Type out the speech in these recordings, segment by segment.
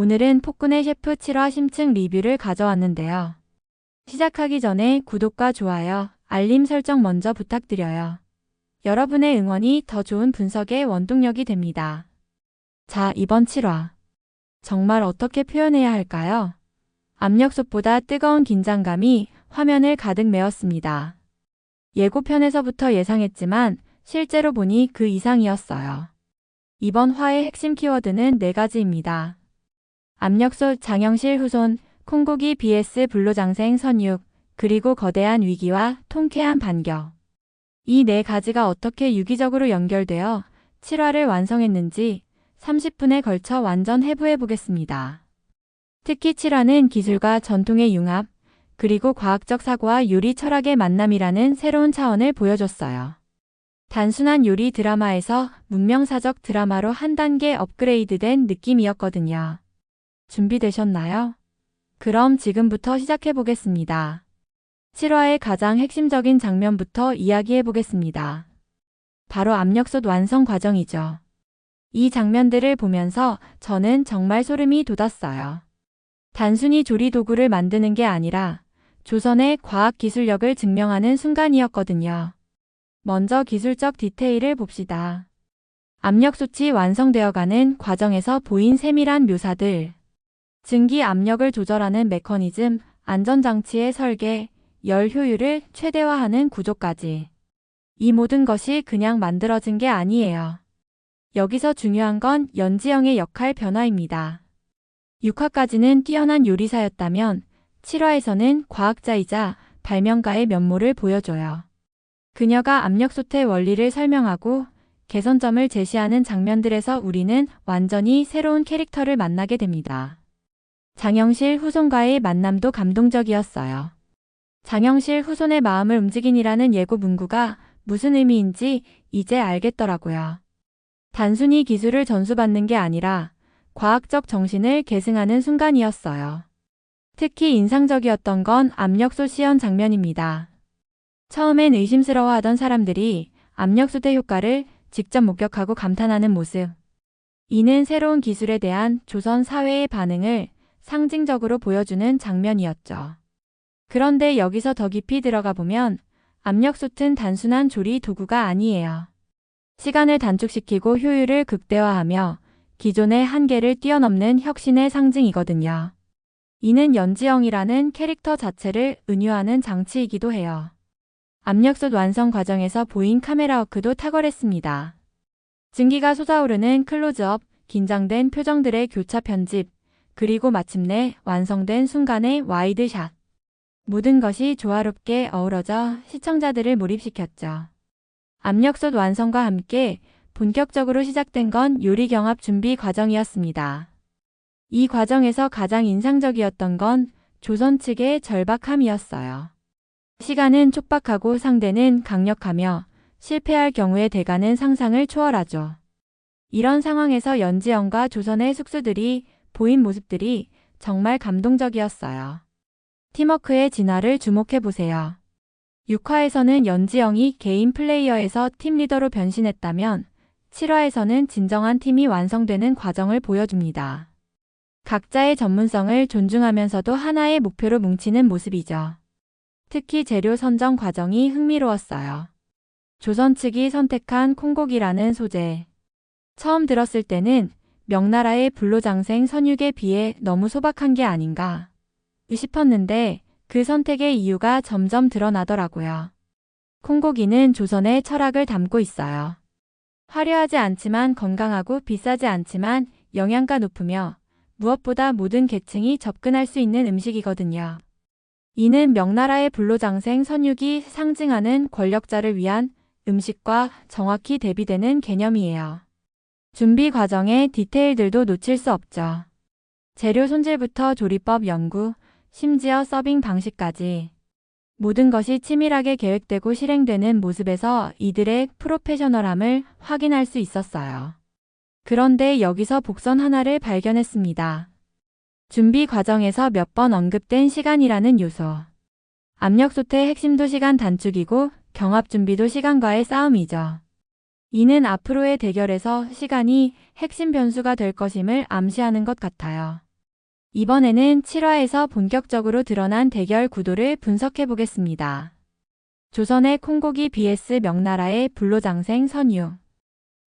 오늘은 폭군의 셰프 7화 심층 리뷰를 가져왔는데요. 시작하기 전에 구독과 좋아요, 알림 설정 먼저 부탁드려요. 여러분의 응원이 더 좋은 분석의 원동력이 됩니다. 자, 이번 7화. 정말 어떻게 표현해야 할까요? 압력솥보다 뜨거운 긴장감이 화면을 가득 메웠습니다. 예고편에서부터 예상했지만 실제로 보니 그 이상이었어요. 이번 화의 핵심 키워드는 네 가지입니다. 압력솥 장영실 후손, 콩고기 BS 불로장생 선육, 그리고 거대한 위기와 통쾌한 반격. 이 네 가지가 어떻게 유기적으로 연결되어 7화를 완성했는지 30분에 걸쳐 완전 해부해 보겠습니다. 특히 7화는 기술과 전통의 융합, 그리고 과학적 사고와 요리 철학의 만남이라는 새로운 차원을 보여줬어요. 단순한 요리 드라마에서 문명사적 드라마로 한 단계 업그레이드된 느낌이었거든요. 준비되셨나요? 그럼 지금부터 시작해 보겠습니다. 7화의 가장 핵심적인 장면부터 이야기해 보겠습니다. 바로 압력솥 완성 과정이죠. 이 장면들을 보면서 저는 정말 소름이 돋았어요. 단순히 조리 도구를 만드는 게 아니라 조선의 과학 기술력을 증명하는 순간이었거든요. 먼저 기술적 디테일을 봅시다. 압력솥이 완성되어가는 과정에서 보인 세밀한 묘사들. 증기 압력을 조절하는 메커니즘, 안전장치의 설계, 열 효율을 최대화하는 구조까지. 이 모든 것이 그냥 만들어진 게 아니에요. 여기서 중요한 건 연지영의 역할 변화입니다. 6화까지는 뛰어난 요리사였다면 7화에서는 과학자이자 발명가의 면모를 보여줘요. 그녀가 압력솥의 원리를 설명하고 개선점을 제시하는 장면들에서 우리는 완전히 새로운 캐릭터를 만나게 됩니다. 장영실 후손과의 만남도 감동적이었어요. 장영실 후손의 마음을 움직인이라는 예고 문구가 무슨 의미인지 이제 알겠더라고요. 단순히 기술을 전수받는 게 아니라 과학적 정신을 계승하는 순간이었어요. 특히 인상적이었던 건 압력솥 시연 장면입니다. 처음엔 의심스러워하던 사람들이 압력솥의 효과를 직접 목격하고 감탄하는 모습. 이는 새로운 기술에 대한 조선 사회의 반응을 상징적으로 보여주는 장면이었죠. 그런데 여기서 더 깊이 들어가 보면 압력솥은 단순한 조리 도구가 아니에요. 시간을 단축시키고 효율을 극대화하며 기존의 한계를 뛰어넘는 혁신의 상징이거든요. 이는 연지영이라는 캐릭터 자체를 은유하는 장치이기도 해요. 압력솥 완성 과정에서 보인 카메라 워크도 탁월했습니다. 증기가 솟아오르는 클로즈업, 긴장된 표정들의 교차 편집, 그리고 마침내 완성된 순간의 와이드샷. 모든 것이 조화롭게 어우러져 시청자들을 몰입시켰죠. 압력솥 완성과 함께 본격적으로 시작된 건 요리 경합 준비 과정이었습니다. 이 과정에서 가장 인상적이었던 건 조선 측의 절박함이었어요. 시간은 촉박하고 상대는 강력하며 실패할 경우의 대가는 상상을 초월하죠. 이런 상황에서 연지영과 조선의 숙수들이 보인 모습들이 정말 감동적이었어요. 팀워크의 진화를 주목해보세요. 6화에서는 연지영이 개인 플레이어에서 팀 리더로 변신했다면 7화에서는 진정한 팀이 완성되는 과정을 보여줍니다. 각자의 전문성을 존중하면서도 하나의 목표로 뭉치는 모습이죠. 특히 재료 선정 과정이 흥미로웠어요. 조선 측이 선택한 콩고기라는 소재. 처음 들었을 때는 명나라의 불로장생 선육에 비해 너무 소박한 게 아닌가 싶었는데 그 선택의 이유가 점점 드러나더라고요. 콩고기는 조선의 철학을 담고 있어요. 화려하지 않지만 건강하고 비싸지 않지만 영양가 높으며 무엇보다 모든 계층이 접근할 수 있는 음식이거든요. 이는 명나라의 불로장생 선육이 상징하는 권력자를 위한 음식과 정확히 대비되는 개념이에요. 준비 과정의 디테일들도 놓칠 수 없죠. 재료 손질부터 조리법 연구, 심지어 서빙 방식까지 모든 것이 치밀하게 계획되고 실행되는 모습에서 이들의 프로페셔널함을 확인할 수 있었어요. 그런데 여기서 복선 하나를 발견했습니다. 준비 과정에서 몇 번 언급된 시간이라는 요소. 압력솥의 핵심도 시간 단축이고 경합 준비도 시간과의 싸움이죠. 이는 앞으로의 대결에서 시간이 핵심 변수가 될 것임을 암시하는 것 같아요. 이번에는 7화에서 본격적으로 드러난 대결 구도를 분석해 보겠습니다. 조선의 콩고기 vs 명나라의 불로장생 선유.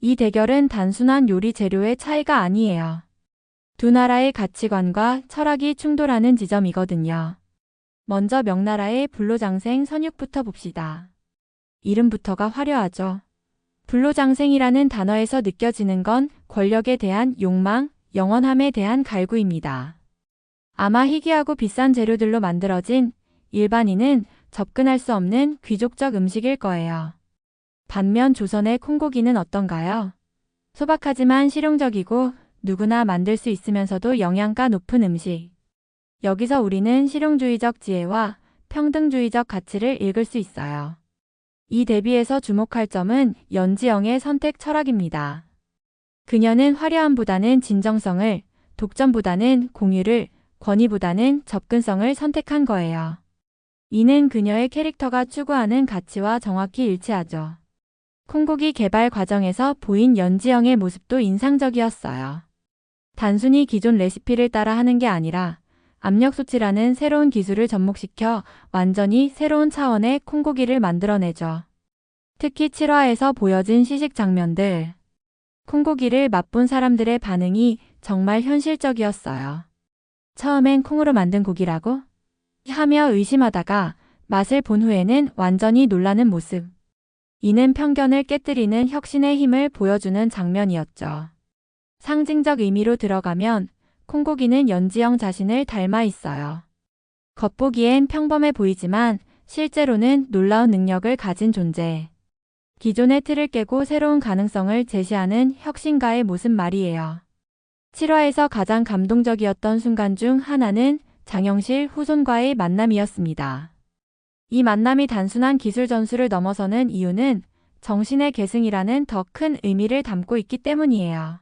이 대결은 단순한 요리 재료의 차이가 아니에요. 두 나라의 가치관과 철학이 충돌하는 지점이거든요. 먼저 명나라의 불로장생 선육부터 봅시다. 이름부터가 화려하죠. 불로장생이라는 단어에서 느껴지는 건 권력에 대한 욕망, 영원함에 대한 갈구입니다. 아마 희귀하고 비싼 재료들로 만들어진 일반인은 접근할 수 없는 귀족적 음식일 거예요. 반면 조선의 콩고기는 어떤가요? 소박하지만 실용적이고 누구나 만들 수 있으면서도 영양가 높은 음식. 여기서 우리는 실용주의적 지혜와 평등주의적 가치를 읽을 수 있어요. 이 대비에서 주목할 점은 연지영의 선택 철학입니다. 그녀는 화려함보다는 진정성을, 독점보다는 공유를, 권위보다는 접근성을 선택한 거예요. 이는 그녀의 캐릭터가 추구하는 가치와 정확히 일치하죠. 콩고기 개발 과정에서 보인 연지영의 모습도 인상적이었어요. 단순히 기존 레시피를 따라 하는 게 아니라 압력소치라는 새로운 기술을 접목시켜 완전히 새로운 차원의 콩고기를 만들어내죠. 특히 7화에서 보여진 시식 장면들. 콩고기를 맛본 사람들의 반응이 정말 현실적이었어요. 처음엔 콩으로 만든 고기라고? 하며 의심하다가 맛을 본 후에는 완전히 놀라는 모습. 이는 편견을 깨뜨리는 혁신의 힘을 보여주는 장면이었죠. 상징적 의미로 들어가면 콩고기는 연지영 자신을 닮아 있어요. 겉보기엔 평범해 보이지만 실제로는 놀라운 능력을 가진 존재. 기존의 틀을 깨고 새로운 가능성을 제시하는 혁신가의 모습 말이에요. 7화에서 가장 감동적이었던 순간 중 하나는 장영실 후손과의 만남이었습니다. 이 만남이 단순한 기술 전수를 넘어서는 이유는 정신의 계승이라는 더 큰 의미를 담고 있기 때문이에요.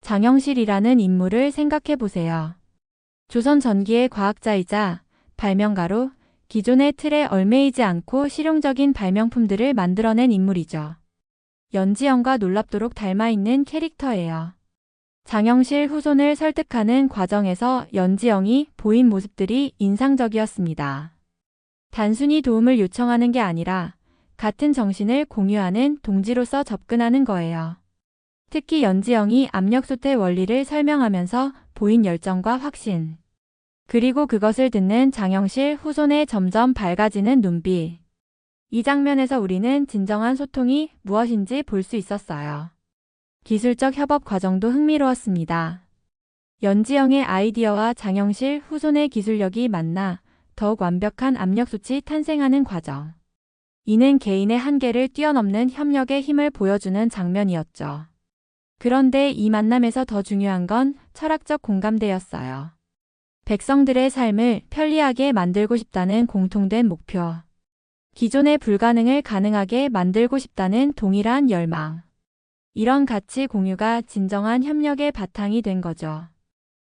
장영실이라는 인물을 생각해 보세요. 조선 전기의 과학자이자 발명가로 기존의 틀에 얽매이지 않고 실용적인 발명품들을 만들어낸 인물이죠. 연지영과 놀랍도록 닮아있는 캐릭터예요. 장영실 후손을 설득하는 과정에서 연지영이 보인 모습들이 인상적이었습니다. 단순히 도움을 요청하는 게 아니라 같은 정신을 공유하는 동지로서 접근하는 거예요. 특히 연지영이 압력소태 원리를 설명하면서 보인 열정과 확신. 그리고 그것을 듣는 장영실 후손의 점점 밝아지는 눈빛. 이 장면에서 우리는 진정한 소통이 무엇인지 볼 수 있었어요. 기술적 협업 과정도 흥미로웠습니다. 연지영의 아이디어와 장영실 후손의 기술력이 만나 더욱 완벽한 압력소치 탄생하는 과정. 이는 개인의 한계를 뛰어넘는 협력의 힘을 보여주는 장면이었죠. 그런데 이 만남에서 더 중요한 건 철학적 공감대였어요. 백성들의 삶을 편리하게 만들고 싶다는 공통된 목표. 기존의 불가능을 가능하게 만들고 싶다는 동일한 열망. 이런 가치 공유가 진정한 협력의 바탕이 된 거죠.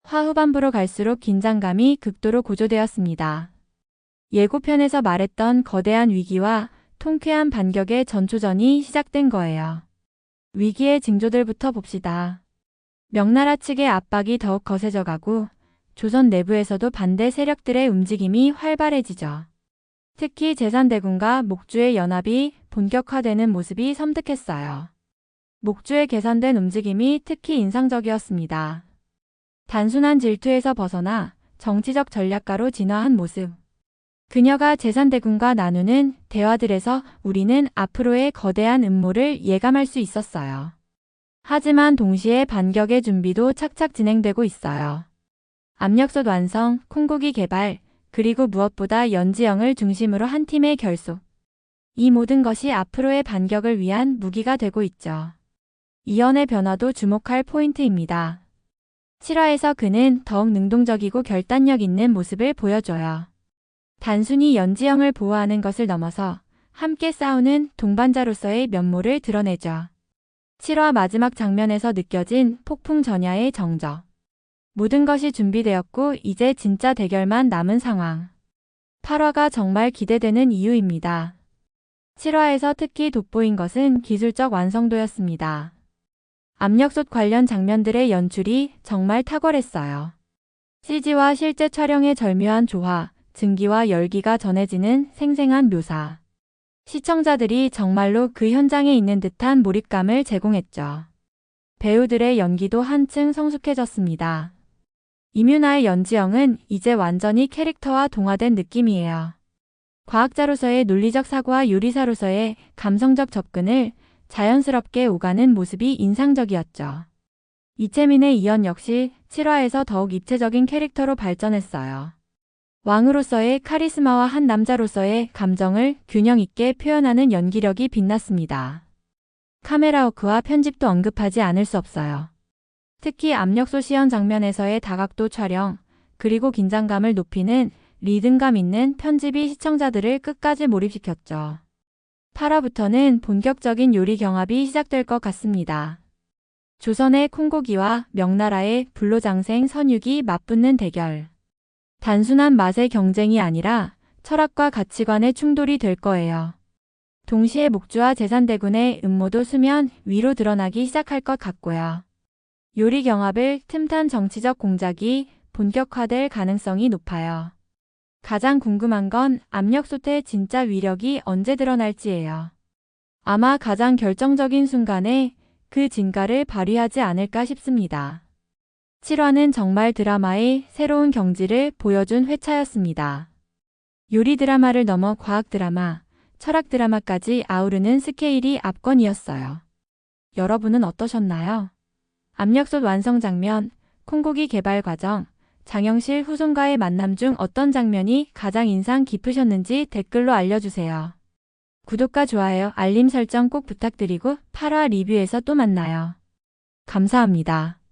화후반부로 갈수록 긴장감이 극도로 고조되었습니다. 예고편에서 말했던 거대한 위기와 통쾌한 반격의 전초전이 시작된 거예요. 위기의 징조들부터 봅시다. 명나라 측의 압박이 더욱 거세져 가고 조선 내부에서도 반대 세력들의 움직임이 활발해지죠. 특히 제산대군과 목주의 연합이 본격화되는 모습이 섬뜩했어요. 목주의 계산된 움직임이 특히 인상적이었습니다. 단순한 질투에서 벗어나 정치적 전략가로 진화한 모습. 그녀가 재산대군과 나누는 대화들에서 우리는 앞으로의 거대한 음모를 예감할 수 있었어요. 하지만 동시에 반격의 준비도 착착 진행되고 있어요. 압력솥 완성, 콩고기 개발, 그리고 무엇보다 연지영을 중심으로 한 팀의 결속. 이 모든 것이 앞으로의 반격을 위한 무기가 되고 있죠. 이연의 변화도 주목할 포인트입니다. 7화에서 그는 더욱 능동적이고 결단력 있는 모습을 보여줘요. 단순히 연지영을 보호하는 것을 넘어서 함께 싸우는 동반자로서의 면모를 드러내죠. 7화 마지막 장면에서 느껴진 폭풍 전야의 정적. 모든 것이 준비되었고 이제 진짜 대결만 남은 상황. 8화가 정말 기대되는 이유입니다. 7화에서 특히 돋보인 것은 기술적 완성도였습니다. 압력솥 관련 장면들의 연출이 정말 탁월했어요. CG와 실제 촬영의 절묘한 조화, 증기와 열기가 전해지는 생생한 묘사. 시청자들이 정말로 그 현장에 있는 듯한 몰입감을 제공했죠. 배우들의 연기도 한층 성숙해졌습니다. 이뮤나의 연지영은 이제 완전히 캐릭터와 동화된 느낌이에요. 과학자로서의 논리적 사고와 요리사로서의 감성적 접근을 자연스럽게 오가는 모습이 인상적이었죠. 이채민의 이연 역시 7화에서 더욱 입체적인 캐릭터로 발전했어요. 왕으로서의 카리스마와 한 남자로서의 감정을 균형 있게 표현하는 연기력이 빛났습니다. 카메라 워크와 편집도 언급하지 않을 수 없어요. 특히 압력소 시연 장면에서의 다각도 촬영, 그리고 긴장감을 높이는 리듬감 있는 편집이 시청자들을 끝까지 몰입시켰죠. 8화부터는 본격적인 요리 경합이 시작될 것 같습니다. 조선의 콩고기와 명나라의 불로장생 선육이 맞붙는 대결. 단순한 맛의 경쟁이 아니라 철학과 가치관의 충돌이 될 거예요. 동시에 목주와 재산대군의 음모도 수면 위로 드러나기 시작할 것 같고요. 요리 경합을 틈탄 정치적 공작이 본격화될 가능성이 높아요. 가장 궁금한 건 압력솥의 진짜 위력이 언제 드러날지예요. 아마 가장 결정적인 순간에 그 진가를 발휘하지 않을까 싶습니다. 7화는 정말 드라마의 새로운 경지를 보여준 회차였습니다. 요리 드라마를 넘어 과학 드라마, 철학 드라마까지 아우르는 스케일이 압권이었어요. 여러분은 어떠셨나요? 압력솥 완성 장면, 콩고기 개발 과정, 장영실 후손과의 만남 중 어떤 장면이 가장 인상 깊으셨는지 댓글로 알려주세요. 구독과 좋아요, 알림 설정 꼭 부탁드리고 8화 리뷰에서 또 만나요. 감사합니다.